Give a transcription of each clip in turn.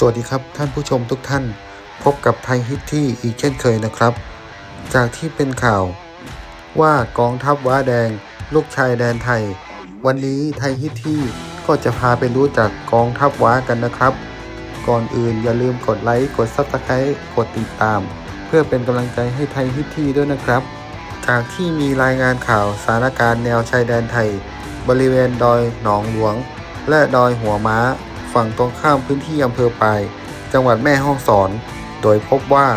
สวัสดีครับท่านผู้ชมทุกท่าน พบกับไทยฮิตที่อีกเช่นเคยนะครับ จากที่เป็นข่าวว่ากองทัพว้าแดง ลูกชายแดนไทย วันนี้ไทยฮิตที่ก็จะพาไปรู้จักกองทัพว้ากันนะครับ ก่อนอื่นอย่าลืมกดไลค์กดซับสไครต์กดติดตาม เพื่อเป็นกำลังใจให้ไทยฮิตที่ด้วยนะครับ จากที่มีรายงานข่าวสถานการณ์แนวชายแดนไทย บริเวณดอยหนองหลวง และดอยหัวม้า ฝั่งตรงข้ามพื้นที่อำเภอปาย จังหวัดแม่ฮ่องสอน โดยพบว่า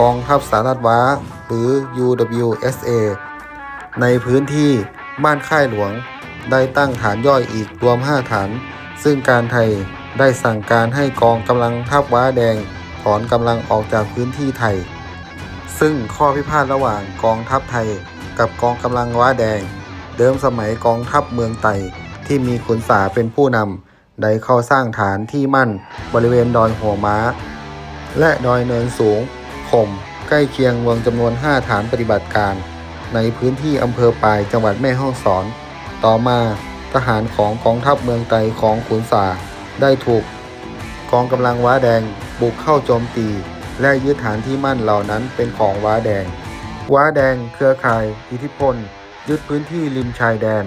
กองทัพสหรัฐว้า หรือ UWSA ในพื้นที่บ้านค่ายหลวง ได้ตั้งฐานย่อยอีกรวม 5 ฐาน ซึ่งการไทยได้สั่งการให้กองกำลังทัพว้าแดง ถอนกำลังออกจากพื้นที่ไทย ซึ่งข้อพิพาทระหว่างกองทัพไทยกับกองกำลังว้าแดง เดิมสมัยกองทัพเมืองไต่ที่มีขุนสาเป็นผู้นำ ได้เข้าสร้างฐานที่มั่นบริเวณดอยหัวม้า และดอยเนินสูงข่มใกล้เคียงเมืองจำนวน 5 ฐานปฏิบัติการ ในพื้นที่อำเภอปายจังหวัดแม่ฮ่องสอน ต่อมาทหารของกองทัพเมืองไตของขุนสาได้ถูกกองกำลังว้าแดงบุกเข้าโจมตี และยึดฐานที่มั่นเหล่านั้นเป็นของว้าแดง ว้าแดงเครือข่าย อิทธิพล ยึดพื้นที่ริมชายแดน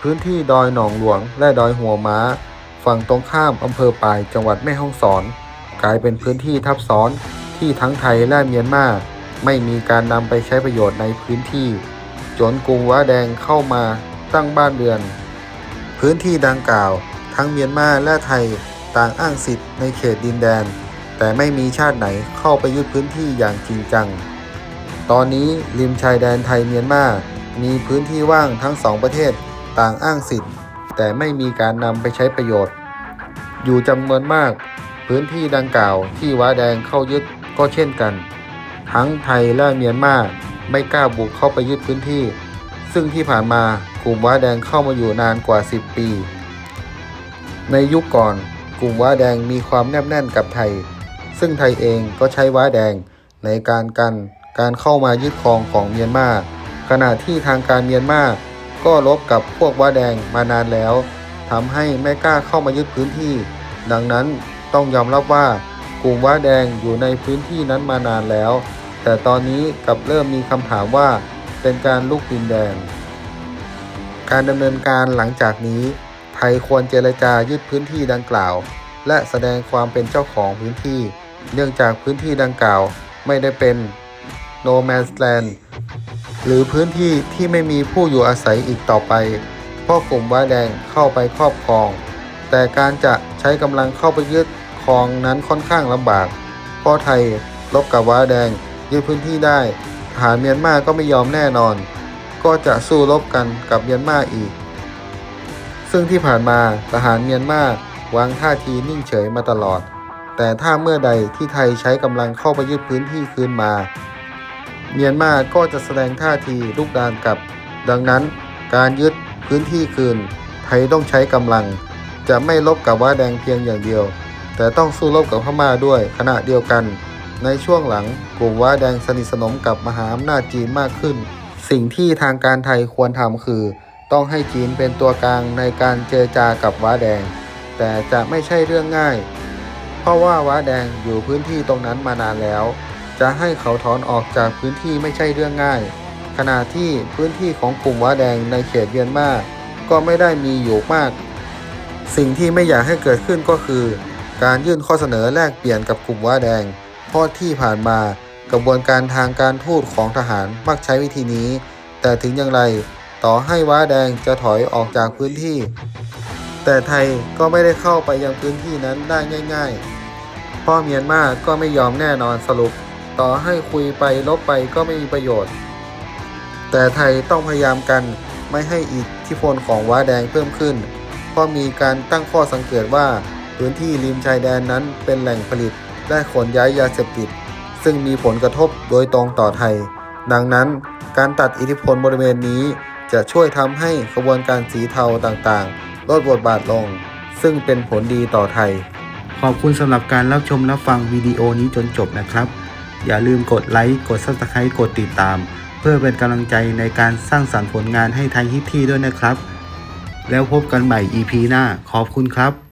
พื้นที่ดอยหนองหลวงและดอยหัวม้า ฝั่งตรงข้ามอำเภอปายจังหวัดแม่ฮ่องสอน กลายเป็นพื้นที่ทับซ้อนที่ทั้งไทยและเมียนมาไม่มีการนำไปใช้ประโยชน์ในพื้นที่ จนกรุงว้าแดงเข้ามาตั้งบ้านเรือน พื้นที่ดังกล่าว ทั้งเมียนมาและไทยต่างอ้างสิทธิ์ในเขตดินแดน แต่ไม่มีชาติไหนเข้าไปยึดพื้นที่อย่างจริงจัง ตอนนี้ริมชายแดนไทยเมียนมา มีพื้นที่ว่างทั้งสองประเทศต่างอ้างสิทธิ์ แต่ไม่มีการนำไปใช้ประโยชน์ อยู่จำนวนมาก พื้นที่ดังกล่าวที่ว้าแดงเข้ายึดก็เช่นกัน ทั้งไทยและเมียนมาไม่กล้าบุกเข้าไปยึดพื้นที่ ซึ่งที่ผ่านมากลุ่มว้าแดงเข้ามาอยู่นานกว่า 10 ปี ในยุคก่อนกลุ่มว้าแดงมีความแนบแน่นกับไทย ซึ่งไทยเองก็ใช้ว้าแดงในการกันการเข้ามายึดครองของเมียนมาขณะที่ทางการเมียนมาก็ลบกับพวกว้าแดงมานานแล้ว ทำให้ไม่กล้าเข้ามายึดพื้นที่ ดังนั้นต้องยอมรับว่ากลุ่มว้าแดงอยู่ในพื้นที่นั้นมานานแล้ว แต่ตอนนี้กลับเริ่มมีคำถามว่าเป็นการลุกดินแดนการดำเนินการหลังจากนี้ ไทยควรเจรจายึดพื้นที่ดังกล่าว และแสดงความเป็นเจ้าของพื้นที่ เนื่องจากพื้นที่ดังกล่าวไม่ได้เป็น no man's land หรือพื้นที่ที่ไม่มีผู้อยู่อาศัยอีกต่อไป พราะกลุ่มว้าแดงเข้าไปครอบครอง แต่การจะใช้กำลังเข้าไปยึดครองนั้นค่อนข้างลำบากเพราะไทยลบกับว้าแดงยึดพื้นที่ได้ทหารเมียนมาก็ไม่ยอมแน่นอน ก็จะสู้รบกันกับเมียนมาอีก ซึ่งที่ผ่านมาทหารเมียนมาวางท่าทีนิ่งเฉยมาตลอด แต่ถ้าเมื่อใดที่ไทยใช้กำลังเข้าไปยึดพื้นที่คืนมา เมียนมาก็จะแสดงท่าทีลุกดานกลับ ดังนั้นการยึด พื้นที่คืน ไทยต้องใช้กำลัง จะไม่ลบกับว่าแดงเพียงอย่างเดียว แต่ต้องสู้รบกับพม่าด้วยขณะเดียวกัน ในช่วงหลังกลุ่มว้าแดงสนิทสนมกับมหาอำนาจจีนมากขึ้น สิ่งที่ทางการไทยควรทำคือ ต้องให้จีนเป็นตัวกลางในการเจรจากับว้าแดง แต่จะไม่ใช่เรื่องง่าย เพราะว่าว้าแดงอยู่พื้นที่ตรงนั้นมานานแล้ว จะให้เขาถอนออกจากพื้นที่ไม่ใช่เรื่องง่าย ขณะที่พื้นที่ของกลุ่มว้าแดงในเขตเวียนมาก็ไม่ได้มีอยู่มาก สิ่งที่ไม่อยากให้เกิดขึ้นก็คือ การยื่นข้อเสนอแลกเปลี่ยนกับกลุ่มว้าแดง เพราะที่ผ่านมากระบวนการทางการทูตของทหารมักใช้วิธีนี้ แต่ถึงอย่างไรต่อให้ว้าแดงจะถอยออกจากพื้นที่ แต่ไทยก็ไม่ได้เข้าไปยังพื้นที่นั้นได้ง่ายๆเพราะเมียนมาก็ไม่ยอมแน่นอนสรุป ต่อให้คุยไปลบไปก็ไม่มีประโยชน์ แต่ไทยต้องพยายามกันไม่ให้อิทธิพลของว้าแดงเพิ่มขึ้น เพราะมีการตั้งข้อสังเกตว่าพื้นที่ริมชายแดนนั้นเป็นแหล่งผลิตและขนย้ายยาเสพติด ซึ่งมีผลกระทบโดยตรงต่อไทย ดังนั้นการตัดอิทธิพลบริเวณนี้จะช่วยทำให้ขบวนการสีเทาต่างๆ ลดบทบาทลง ซึ่งเป็นผลดีต่อไทย ขอบคุณสำหรับการรับชมรับฟังวิดีโอนี้จนจบนะครับ อย่าลืมกดไลค์ กด Subscribe กดติดตาม เพื่อเป็นกำลังใจในการสร้างสรรค์ผลงานให้ไทยฮิตที่ด้วยนะครับ แล้วพบกันใหม่ EP หน้า ขอบคุณครับ